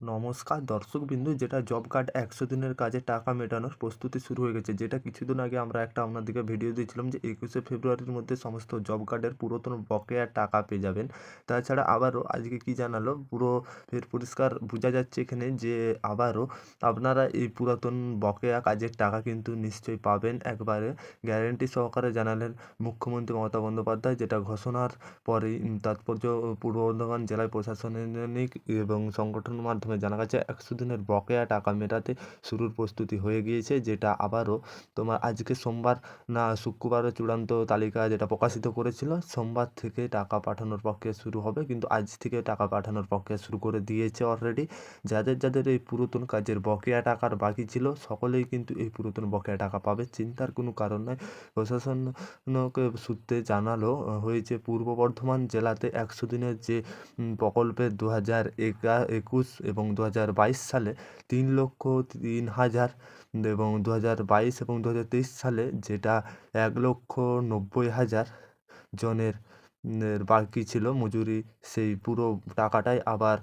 নমস্কার, দর্শকবিন্দু, যেটা job card একশো দিনের কাজে টাকা মেটানোর প্রস্তুতি শুরু হয়ে গেছে। যেটা কিছুদিন আগে আমরা একটা আপনাদেরকে ভিডিও দিয়েছিলাম যে একুশে ফেব্রুয়ারির মধ্যে সমস্ত জব কার্ডের পুরাতন বকেয়া টাকা পেয়ে যাবেন। তাছাড়া আবারও আজকে কি জানালো, পুরো ফের পরিষ্কার বোঝা যাচ্ছে এখানে যে আবারও আপনারা এই পুরাতন বকেয়া কাজের টাকা কিন্তু নিশ্চয়ই পাবেন। একবারে গ্যারেন্টি সহকারে জানালেন মুখ্যমন্ত্রী মমতা বন্দ্যোপাধ্যায়, যেটা ঘোষণার পরেই তাৎপর্য পূর্ব বর্ধমান জেলায় প্রশাসনিক এবং সংগঠনের মাধ্যমে জানা গেছে একশো দিনের বকেয়া টাকা মেটাতে শুরুর প্রস্তুতি হয়ে গিয়েছে যেটা আবারও তোমার আজকে সোমবার না শুক্রবারে চূড়ান্ত তালিকা যেটা প্রকাশিত করেছিল সোমবার থেকে টাকা পাঠানোর প্রক্রিয়া শুরু হবে কিন্তু আজ থেকে টাকা পাঠানোর প্রক্রিয়া শুরু করে দিয়েছে অলরেডি যাদের যাদের এই পুরাতন কাজের বকেয়া টাকার বাকি ছিল সকলেই কিন্তু এই পুরাতন বকেয়া টাকা পাবে। চিন্তার কোনো কারণ নয় প্রশাসনকে সূত্রে জানালো হয়েছে পূর্ব বর্ধমান জেলাতে একশো দিনের যে উম, প্রকল্পের দু হাজার একা একুশ এবং দু হাজার বাইশ সালে তিন লক্ষ তিন হাজার এবং দু হাজার বাইশ এবং দু হাজার তেইশ সালে যেটা এক লক্ষ নব্বই হাজার জনের বাকি ছিল মজুরি, সেই পুরো টাকাটাই আবার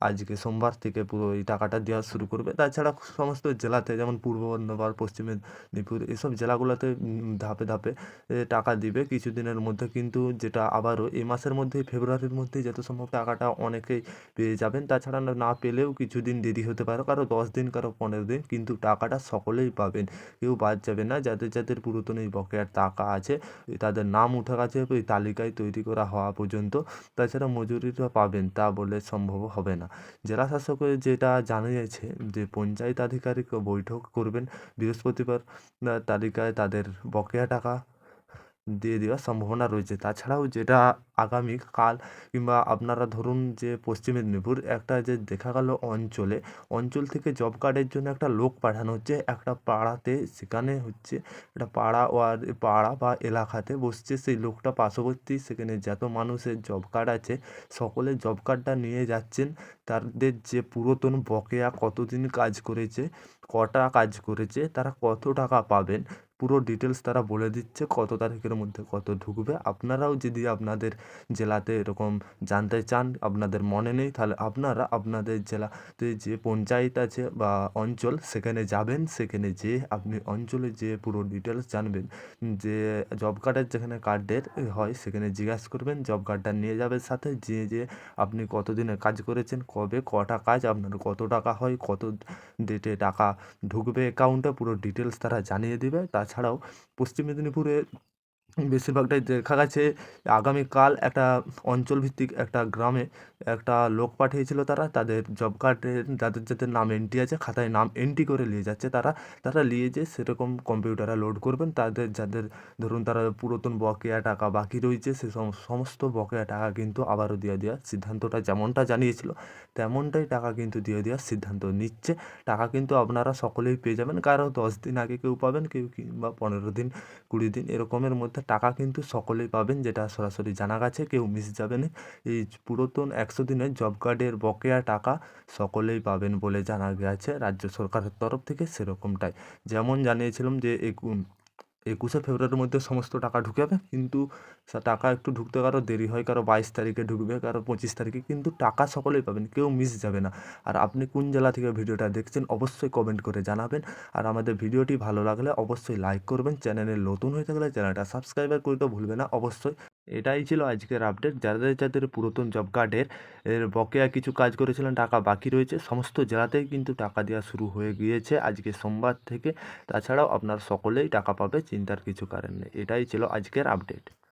আজকে সোমবার থেকে পুরো এই টাকাটা দেওয়া শুরু করবে। তাছাড়া সমস্ত জেলাতে যেমন পূর্ব বর্ধমান, পশ্চিম মেদিনীপুর, এসব জেলাগুলোতে ধাপে ধাপে টাকা দিবে। কিছুদিনের মধ্যে কিন্তু যেটা আবারও এই মাসের মধ্যেই, ফেব্রুয়ারির মধ্যেই যত সম্ভব টাকাটা অনেকেই পেয়ে যাবেন। তাছাড়া না পেলেও কিছুদিন দেরি হতে পারে, কারও দশ দিন, কারও পনেরো দিন, কিন্তু টাকাটা সকলেই পাবেন। কেউ বাদ যাবে না, যাদের যাদের পুরাতন এই বকেয়ার টাকা আছে তাদের নাম উঠে গেছে ওই তালিকায় তৈরি করা হওয়া পর্যন্ত। তাছাড়া মজুরিটা পাবেন, তা বলে সম্ভব হবে না। জেলা শাসক যেটা জানিয়েছে যে পঞ্চায়েত আধিকারিক বৈঠক করবেন বৃহস্পতিবার তালিকায় তাদের বকেয়া টাকা দিয়ে দেওয়ার সম্ভাবনা রয়েছে। তাছাড়াও যেটা আগামী কাল কিংবা আপনারা ধরুন যে পশ্চিম মেদিনীপুর একটা যে দেখা গেল অঞ্চলে, অঞ্চল থেকে জব কার্ডের জন্য একটা লোক পাঠানো হচ্ছে। একটা পাড়াতে সেখানে হচ্ছে একটা পাড়া ওয়ার পাড়া বা এলাকাতে বসছে সেই লোকটা পার্শ্ববর্তী। সেখানে যত মানুষের জব কার্ড আছে, সকলে জব কার্ডটা নিয়ে যাচ্ছেন। তাদের যে পুরাতন বকেয়া কতদিন কাজ করেছে, কটা কাজ করেছে, তারা কত টাকা পাবেন পুরো ডিটেলস তারা বলে দিচ্ছে কত তারিখের মধ্যে কত ঢুকবে। আপনারাও যদি আপনাদের জেলাতে এরকম জানতে চান, আপনাদের মনে নেই, তাহলে আপনারা আপনাদের জেলাতে যে পঞ্চায়েত আছে বা অঞ্চল, সেখানে যাবেন। সেখানে যেয়ে আপনি অঞ্চলে যে পুরো ডিটেলস জানবেন, যে জব কার্ডের যেখানে কার্ডের হয়, সেখানে জিজ্ঞাসা করবেন জব কার্ডটা নিয়ে যাবেন সাথে। যে যে আপনি কতদিনের কাজ করেছেন, কবে কটা কাজ, আপনার কত টাকা হয়, কত ডেটে টাকা ঢুকবে অ্যাকাউন্টে পুরো ডিটেলস তারা জানিয়ে দেবে। দিবে তাছাড়াও পশ্চিম মেদিনীপুরে বেশিরভাগটাই দেখা গেছে আগামীকাল একটা অঞ্চলভিত্তিক একটা গ্রামে একটা লোক পাঠিয়েছিল তারা, তাদের জব কার্ডের যাদের যাদের নাম এন্ট্রি আছে, খাতায় নাম এন্ট্রি করে নিয়ে যাচ্ছে তারা। তারা নিয়ে যেয়ে সেরকম কম্পিউটারে লোড করবেন। তাদের, যাদের ধরুন তারা পুরাতন বকেয়া টাকা বাকি রয়েছে, সে সমস্ত বকেয়া টাকা কিন্তু আবারও দিয়ে দেওয়ার সিদ্ধান্তটা যেমনটা জানিয়েছিল, তেমনটাই টাকা কিন্তু দিয়ে দেওয়ার সিদ্ধান্ত নিচ্ছে। টাকা কিন্তু আপনারা সকলেই পেয়ে যাবেন। কারও দশ দিন আগে কেউ পাবেন, কেউ কিংবা পনেরো দিন, কুড়ি দিন, এরকমের মধ্যে টাকা কিন্তু সকলেই পাবেন, যেটা সরাসরি জানা গেছে, কেউ মিস যাবে না। এই পুরাতন একশো দিনের জব কার্ডের বকেয়া টাকা সকলেই পাবেন বলে জানা গেছে, রাজ্য সরকারের তরফ থেকে সেরকমটাই। যেমন জানিয়েছিলাম যে একুশে ফেব্রুয়ারির মধ্যে সমস্ত টাকা ঢুকে যাবে। কিন্তু টাকা একটু ঢুকতে কারও দেরি হয়, কারও বাইশ তারিখে ঢুকবে, কারও পঁচিশ তারিখে। কিন্তু টাকা সকলেই পাবেন, কেউ মিস যাবে না। আর আপনি কোন জেলা থেকে ভিডিওটা দেখছেন, অবশ্যই কমেন্ট করে জানাবেন। আর আমাদের ভিডিওটি ভালো লাগলে অবশ্যই লাইক করবেন। চ্যানেলে নতুন হয়ে থাকলে চ্যানেলটা সাবস্ক্রাইবার করতে ভুলবে না। অবশ্যই এটাই ছিল আজকের আপডেট যাদের যাদের পুরাতন জব কার্ডের এর বকেয়া কিছু কাজ করেছিলেন, টাকা বাকি রয়েছে, সমস্ত জেলাতেই কিন্তু টাকা দেওয়া শুরু হয়ে গিয়েছে আজকে সোমবার থেকে। তাছাড়াও আপনার সকলেই টাকা পাবে, চিন্তার কিছু কারণ নেই। এটাই ছিল আজকের আপডেট